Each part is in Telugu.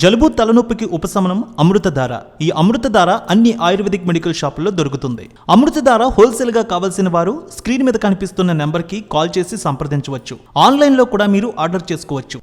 జలుబు తలనొప్పికి ఉపశమనం అమృతధార. ఈ అమృతధార అన్ని ఆయుర్వేదిక్ మెడికల్ షాపుల్లో దొరుకుతుంది. అమృతధార హోల్సేల్గా కావాల్సిన వారు స్క్రీన్ మీద కనిపిస్తున్న నెంబర్కి కాల్ చేసి సంప్రదించవచ్చు. ఆన్లైన్లో కూడా మీరు ఆర్డర్ చేసుకోవచ్చు.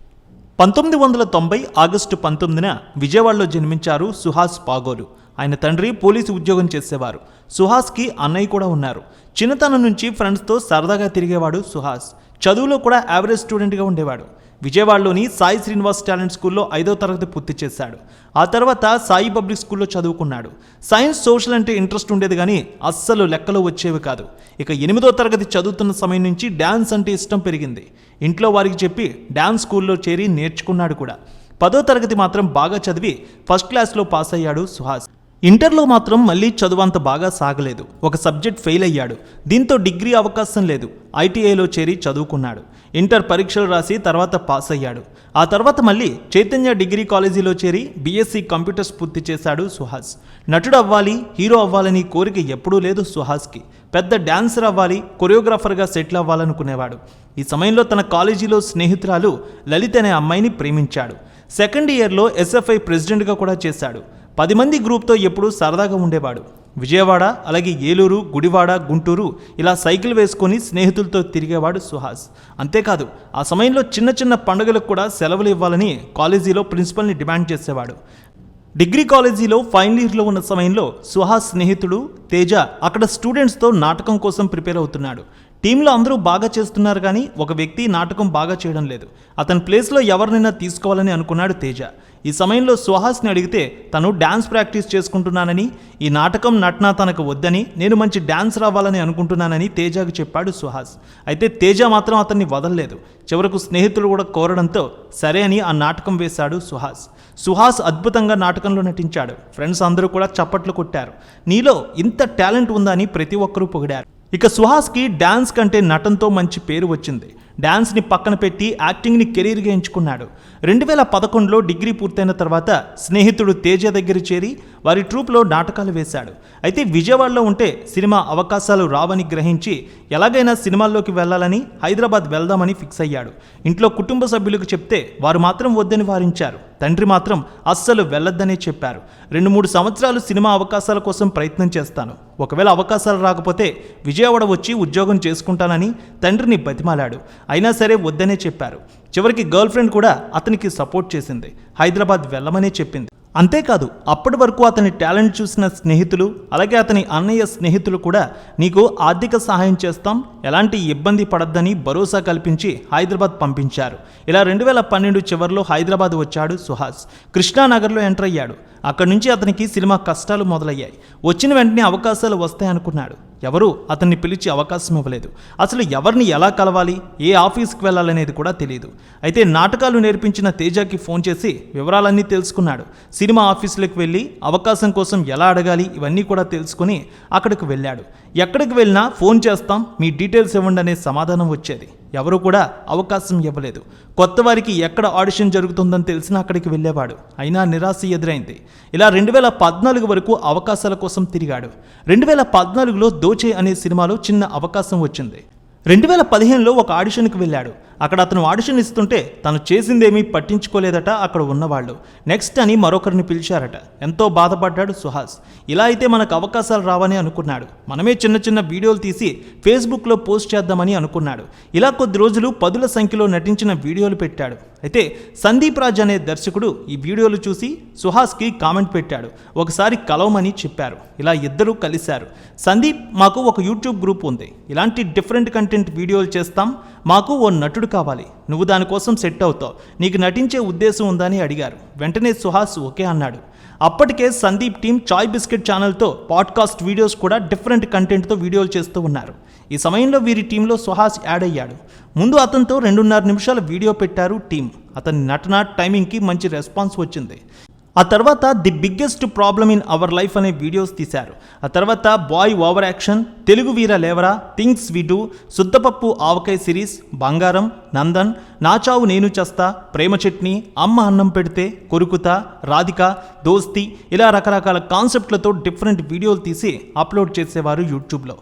పంతొమ్మిది వందల తొంభై ఆగస్టు పంతొమ్మిదిన విజయవాడలో జన్మించారు సుహాస్ పాగోలు. ఆయన తండ్రి పోలీసు ఉద్యోగం చేసేవారు. సుహాస్కి అన్నయ్య కూడా ఉన్నారు. చిన్నతనం నుంచి ఫ్రెండ్స్తో సరదాగా తిరిగేవాడు సుహాస్. చదువులో కూడా యావరేజ్ స్టూడెంట్గా ఉండేవాడు. విజయవాడలోని సాయి శ్రీనివాస్ టాలెంట్ స్కూల్లో ఐదో తరగతి పూర్తి చేశాడు. ఆ తర్వాత సాయి పబ్లిక్ స్కూల్లో చదువుకున్నాడు. సైన్స్ సోషల్ అంటే ఇంట్రెస్ట్ ఉండేది కానీ అస్సలు లెక్కలు వచ్చేవి కాదు. ఇక ఎనిమిదో తరగతి చదువుతున్న సమయం నుంచి డ్యాన్స్ అంటే ఇష్టం పెరిగింది. ఇంట్లో వారికి చెప్పి డ్యాన్స్ స్కూల్లో చేరి నేర్చుకున్నాడు కూడా. పదో తరగతి మాత్రం బాగా చదివి ఫస్ట్ క్లాస్లో పాస్ అయ్యాడు సుహాస్. ఇంటర్లో మాత్రం మళ్ళీ చదువు అంత బాగా సాగలేదు. ఒక సబ్జెక్ట్ ఫెయిల్ అయ్యాడు. దీంతో డిగ్రీ అవకాశం లేదు. ఐటీఐలో చేరి చదువుకున్నాడు. ఇంటర్ పరీక్షలు రాసి తర్వాత పాస్ అయ్యాడు. ఆ తర్వాత మళ్ళీ చైతన్య డిగ్రీ కాలేజీలో చేరి బీఎస్సీ కంప్యూటర్స్ పూర్తి చేశాడు సుహాస్. నటుడు అవ్వాలి హీరో అవ్వాలని కోరిక ఎప్పుడూ లేదు సుహాస్కి. పెద్ద డాన్సర్ అవ్వాలి కొరియోగ్రాఫర్గా సెటిల్ అవ్వాలనుకునేవాడు. ఈ సమయంలో తన కాలేజీలో స్నేహితురాలు లలిత్ అనే అమ్మాయిని ప్రేమించాడు. సెకండ్ ఇయర్లో ఎస్ఎఫ్ఐ ప్రెసిడెంట్గా కూడా చేశాడు. పది మంది గ్రూప్తో ఎప్పుడూ సరదాగా ఉండేవాడు. విజయవాడ అలాగే ఏలూరు గుడివాడ గుంటూరు ఇలా సైకిల్ వేసుకొని స్నేహితులతో తిరిగేవాడు సుహాస్. అంతేకాదు ఆ సమయంలో చిన్న చిన్న పండుగలకు కూడా సెలవులు ఇవ్వాలని కాలేజీలో ప్రిన్సిపల్ని డిమాండ్ చేసేవాడు. డిగ్రీ కాలేజీలో ఫైనల్ ఇయర్లో ఉన్న సమయంలో సుహాస్ స్నేహితుడు తేజ అక్కడ స్టూడెంట్స్తో నాటకం కోసం ప్రిపేర్ అవుతున్నాడు. టీంలో అందరూ బాగా చేస్తున్నారు కానీ ఒక వ్యక్తి నాటకం బాగా చేయడం లేదు. అతని ప్లేస్లో ఎవరినైనా తీసుకోవాలని అనుకున్నాడు తేజ. ఈ సమయంలో సుహాస్ని అడిగితే తను డ్యాన్స్ ప్రాక్టీస్ చేసుకుంటున్నానని ఈ నాటకం నటన తనకు వద్దని నేను మంచి డ్యాన్స్ రావాలని అనుకుంటున్నానని తేజకు చెప్పాడు సుహాస్. అయితే తేజ మాత్రం అతన్ని వదలలేదు. చివరకు స్నేహితులు కూడా కోరడంతో సరే అని ఆ నాటకం వేశాడు సుహాస్. సుహాస్ అద్భుతంగా నాటకంలో నటించాడు. ఫ్రెండ్స్ అందరూ కూడా చప్పట్లు కొట్టారు. నీలో ఇంత టాలెంట్ ఉందని ప్రతి ఒక్కరూ పొగిడారు. ఇక సుహాస్కి డ్యాన్స్ కంటే నటంతో మంచి పేరు వచ్చింది. డ్యాన్స్ని పక్కన పెట్టి యాక్టింగ్ని కెరీర్గా ఎంచుకున్నాడు రెండు వేల పదకొండులో డిగ్రీ పూర్తయిన తర్వాత స్నేహితుడు తేజ దగ్గర చేరి వారి ట్రూప్లో నాటకాలు వేశాడు. అయితే విజయవాడలో ఉంటే సినిమా అవకాశాలు రావని గ్రహించి ఎలాగైనా సినిమాల్లోకి వెళ్ళాలని హైదరాబాద్ వెళ్దామని ఫిక్స్ అయ్యాడు. ఇంట్లో కుటుంబ సభ్యులకు చెప్తే వారు మాత్రం వద్దని వారించారు. తండ్రి మాత్రం అస్సలు వెళ్ళొద్దనే చెప్పారు. రెండు మూడు సంవత్సరాలు సినిమా అవకాశాల కోసం ప్రయత్నం చేస్తాను. ఒకవేళ అవకాశాలు రాకపోతే విజయవాడ వచ్చి ఉద్యోగం చేసుకుంటానని తండ్రిని బతిమాలాడు. అయినా సరే వద్దనే చెప్పారు. చివరికి గర్ల్ ఫ్రెండ్ కూడా అతనికి సపోర్ట్ చేసింది. హైదరాబాద్ వెళ్ళమనే చెప్పింది. అంతేకాదు అప్పటి వరకు అతని టాలెంట్ చూసిన స్నేహితులు అలాగే అతని అన్నయ్య స్నేహితులు కూడా నీకు ఆర్థిక సహాయం చేస్తాం ఎలాంటి ఇబ్బంది పడద్దని భరోసా కల్పించి హైదరాబాద్ పంపించారు. ఇలా రెండు వేల పన్నెండు చివరిలో హైదరాబాద్ వచ్చాడు సుహాస్. కృష్ణానగర్లో ఎంటర్ అయ్యాడు. అక్కడి నుంచి అతనికి సినిమా కష్టాలు మొదలయ్యాయి. వచ్చిన వెంటనే అవకాశాలు వస్తాయనుకున్నాడు ఎవరూ అతన్ని పిలిచి అవకాశం ఇవ్వలేదు. అసలు ఎవరిని ఎలా కలవాలి? ఏ ఆఫీస్కి వెళ్ళాలనేది కూడా తెలియదు అయితే నాటకాలు నేర్పించిన తేజకి ఫోన్ చేసి వివరాలన్నీ తెలుసుకున్నాడు. సినిమా ఆఫీసులకు వెళ్ళి అవకాశం కోసం ఎలా అడగాలి ఇవన్నీ కూడా తెలుసుకుని అక్కడికి వెళ్ళాడు. ఎక్కడికి వెళ్ళినా ఫోన్ చేస్తాం మీ డీటెయిల్స్ ఇవ్వండి అనే సమాధానం వచ్చేది. ఎవరు కూడా అవకాశం ఇవ్వలేదు. కొత్త వారికి ఎక్కడ ఆడిషన్ జరుగుతుందని తెలిసినా అక్కడికి వెళ్ళేవాడు. అయినా నిరాశ ఎదురైంది. ఇలా రెండు వేల పద్నాలుగు వరకు అవకాశాల కోసం తిరిగాడు. రెండు వేల పద్నాలుగులో దోచే అనే సినిమాలో చిన్న అవకాశం వచ్చింది. రెండు వేల పదిహేనులో ఒక ఆడిషన్కి వెళ్ళాడు. అక్కడ అతను ఆడిషన్ ఇస్తుంటే తను చేసిందేమీ పట్టించుకోలేదట అక్కడ ఉన్నవాళ్ళు. నెక్స్ట్ అని మరొకరిని పిలిచారట. ఎంతో బాధపడ్డాడు సుహాస్. ఇలా అయితే మనకు అవకాశాలు రావని అనుకున్నాడు. మనమే చిన్న చిన్న వీడియోలు తీసి ఫేస్బుక్లో పోస్ట్ చేద్దామని అనుకున్నాడు. ఇలా కొద్ది రోజులు పదుల సంఖ్యలో నటించిన వీడియోలు పెట్టాడు. అయితే సందీప్ రాజ్ అనే దర్శకుడు ఈ వీడియోలు చూసి సుహాస్కి కామెంట్ పెట్టాడు. ఒకసారి కలవమని చెప్పారు. ఇలా ఇద్దరూ కలిశారు. సందీప్ మాకు ఒక యూట్యూబ్ గ్రూప్ ఉంది. ఇలాంటి డిఫరెంట్ కంటెంట్ వీడియోలు చేస్తాం. మాకు ఓ నటుడు కావాలి. నువ్వు దానికోసం సెట్ అవుతావు. నీకు నటించే ఉద్దేశం ఉందని అడిగారు. వెంటనే సుహాస్ ఓకే అన్నాడు. అప్పటికే సందీప్ టీం చాయ్ బిస్కెట్ ఛానల్తో పాడ్కాస్ట్ వీడియోస్ కూడా డిఫరెంట్ కంటెంట్తో వీడియోలు చేస్తూ ఉన్నారు. ఈ సమయంలో వీరి టీంలో సుహాస్ యాడ్ అయ్యాడు. ముందు అతనితో రెండున్నర నిమిషాల వీడియో పెట్టారు టీం. అతని నటన టైమింగ్కి మంచి రెస్పాన్స్ వచ్చింది. ఆ తర్వాత the biggest problem in our life అనే వీడియోస్ తీశారు. ఆ తర్వాత బాయ్ ఓవర్ యాక్షన్ తెలుగు వీర లేవరా థింగ్స్ వి డూ సుద్దపప్పు ఆవకాయ సిరీస్ బంగారం నందన్ నాచావు నేను చస్తా ప్రేమ చట్నీ అమ్మ అన్నం పెడితే కొరుకుతా రాధిక దోస్తి ఇలా రకరకాల కాన్సెప్ట్లతో డిఫరెంట్ వీడియోలు తీసి అప్లోడ్ చేసేవారు యూట్యూబ్లో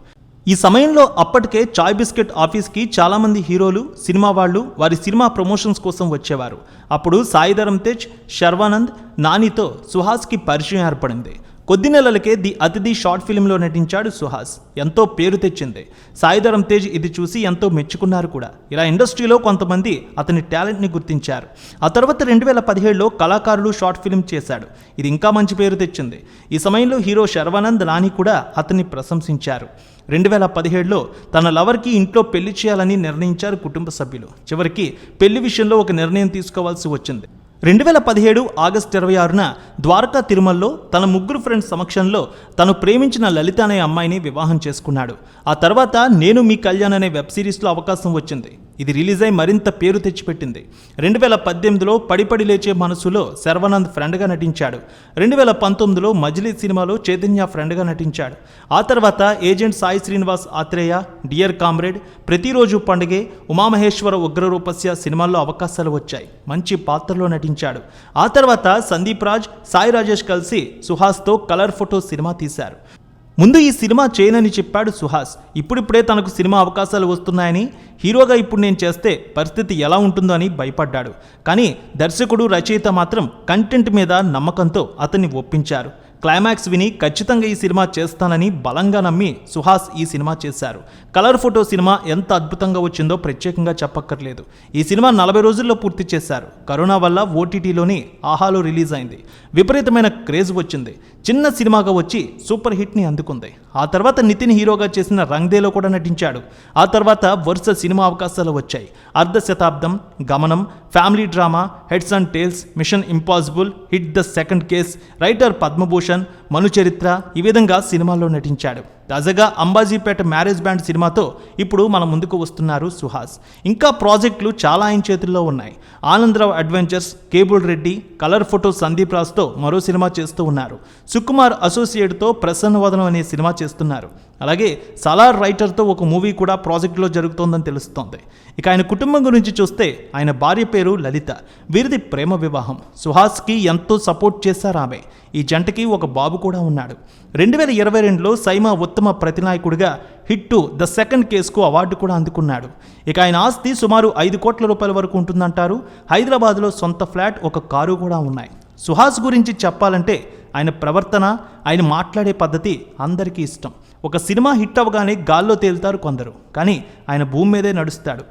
ఈ సమయంలో అప్పటికే చాయ్ బిస్కెట్ ఆఫీస్కి చాలామంది హీరోలు సినిమా వాళ్ళు వారి సినిమా ప్రమోషన్స్ కోసం వచ్చేవారు. అప్పుడు సాయిధరం తేజ్ శర్వానంద్ నానితో సుహాస్కి పరిచయం ఏర్పడింది. కొద్ది నెలలకే ది అతిథి షార్ట్ ఫిల్మ్లో నటించాడు సుహాస్. ఎంతో పేరు తెచ్చింది. సాయిధరం తేజ్ ఇది చూసి ఎంతో మెచ్చుకున్నారు కూడా. ఇలా ఇండస్ట్రీలో కొంతమంది అతని టాలెంట్ని గుర్తించారు. ఆ తర్వాత రెండు వేల పదిహేడులో కళాకారులు షార్ట్ ఫిల్మ్ చేశాడు. ఇది ఇంకా మంచి పేరు తెచ్చింది. ఈ సమయంలో హీరో శర్వానంద్ లాని కూడా అతన్ని ప్రశంసించారు. రెండు వేల పదిహేడులో తన లవర్కి ఇంట్లో పెళ్ళి చేయాలని నిర్ణయించారు కుటుంబ సభ్యులు. చివరికి పెళ్ళి విషయంలో ఒక నిర్ణయం తీసుకోవాల్సి వచ్చింది. రెండు వేల పదిహేడు ఆగస్టు ఇరవై ఆరున ద్వారకా తిరుమలలో తన ముగ్గురు ఫ్రెండ్స్ సమక్షంలో తను ప్రేమించిన లలిత అనే అమ్మాయిని వివాహం చేసుకున్నాడు. ఆ తర్వాత నేను మీ కళ్యాణ్ అనే వెబ్ సిరీస్లో అవకాశం వచ్చింది. ఇది రిలీజ్ అయి మరింత పేరు తెచ్చిపెట్టింది. రెండు వేల పద్దెనిమిదిలో పడిపడి లేచే మనసులో శర్వానంద్ ఫ్రెండ్గా నటించాడు. రెండు వేల పంతొమ్మిదిలో మజిలీ సినిమాలో చైతన్య ఫ్రెండ్గా నటించాడు. ఆ తర్వాత agent Sai Srinivas Athreya dear comrade ప్రతిరోజు పండుగే ఉమామహేశ్వర ఉగ్రరూపస్య సినిమాల్లో అవకాశాలు వచ్చాయి. మంచి పాత్రలో నటించాడు. ఆ తర్వాత సందీప్ రాజ్ సాయి రాజేష్ కలిసి సుహాస్తో కలర్ ఫోటో సినిమా తీశారు. ముందు ఈ సినిమా చేయనని చెప్పాడు సుహాస్. ఇప్పుడిప్పుడే తనకు సినిమా అవకాశాలు వస్తున్నాయని హీరోగా ఇప్పుడు నేను చేస్తే పరిస్థితి ఎలా ఉంటుందో అని భయపడ్డాడు. కానీ దర్శకుడు రచయిత మాత్రం కంటెంట్ మీద నమ్మకంతో అతన్ని ఒప్పించారు. క్లైమాక్స్ విని ఖచ్చితంగా ఈ సినిమా చేస్తానని బలంగా నమ్మి సుహాస్ ఈ సినిమా చేశారు. కలర్ ఫోటో సినిమా ఎంత అద్భుతంగా వచ్చిందో ప్రత్యేకంగా చెప్పక్కర్లేదు. ఈ సినిమా నలభై రోజుల్లో పూర్తి చేశారు. కరోనా వల్ల ఓటీటీలోని ఆహాలో రిలీజ్ అయింది. విపరీతమైన క్రేజ్ వచ్చింది. చిన్న సినిమాగా వచ్చి సూపర్ హిట్ని అందుకుంది. ఆ తర్వాత నితిన్ హీరోగా చేసిన రంగ్దేలో కూడా నటించాడు. ఆ తర్వాత వరుస సినిమా అవకాశాలు వచ్చాయి. అర్ధ శతాబ్దం గమనం family drama heads and tales mission impossible hit the second case writer Padmabhushan మను చరిత్ర ఈ విధంగా సినిమాల్లో నటించాడు. తాజాగా అంబాజీపేట మ్యారేజ్ బ్యాండ్ సినిమాతో ఇప్పుడు మన ముందుకు వస్తున్నారు సుహాస్. ఇంకా ప్రాజెక్టులు చాలా ఆయన చేతుల్లో ఉన్నాయి. Anandarao adventures cable Reddy colour photo Sandeep రాజ్తో మరో సినిమా చేస్తూ ఉన్నారు. సుకుమార్ అసోసియేట్తో ప్రసన్నవదనం అనే సినిమా చేస్తున్నారు. అలాగే సలార్ రైటర్తో ఒక మూవీ కూడా ప్రాజెక్టులో జరుగుతోందని తెలుస్తోంది. ఇక ఆయన కుటుంబం గురించి చూస్తే ఆయన భార్య పేరు లలిత. వీరిది ప్రేమ వివాహం. సుహాస్కి ఎంతో సపోర్ట్ చేశారు ఆమె. ఈ జంటకి ఒక బాబు కూడా ఉన్నాడు. రెండు వేల ఇరవై రెండులో సైమా ఉత్తమ ప్రతినాయకుడిగా హిట్టు ద సెకండ్ కేసుకు అవార్డు కూడా అందుకున్నాడు. ఇక ఆయన ఆస్తి సుమారు ఐదు కోట్ల రూపాయల వరకు ఉంటుందంటారు. హైదరాబాద్లో సొంత ఫ్లాట్ ఒక కారు కూడా ఉన్నాయి. సుహాస్ గురించి చెప్పాలంటే ఆయన ప్రవర్తన ఆయన మాట్లాడే పద్ధతి అందరికీ ఇష్టం. ఒక సినిమా హిట్ అవ్వగానే గాల్లో తేలుతారు కొందరు. కానీ ఆయన భూమి మీదే నడుస్తాడు.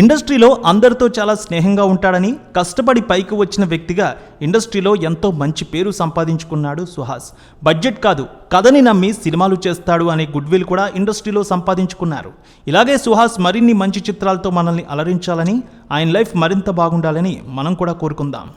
ఇండస్ట్రీలో అందరితో చాలా స్నేహంగా ఉంటాడని కష్టపడి పైకి వచ్చిన వ్యక్తిగా ఇండస్ట్రీలో ఎంతో మంచి పేరు సంపాదించుకున్నాడు సుహాస్. బడ్జెట్ కాదు కథని నమ్మి సినిమాలు చేస్తాడు అనే గుడ్ విల్ కూడా ఇండస్ట్రీలో సంపాదించుకున్నారు. ఇలాగే సుహాస్ మరిన్ని మంచి చిత్రాలతో మనల్ని అలరించాలని ఆయన లైఫ్ మరింత బాగుండాలని మనం కూడా కోరుకుందాం.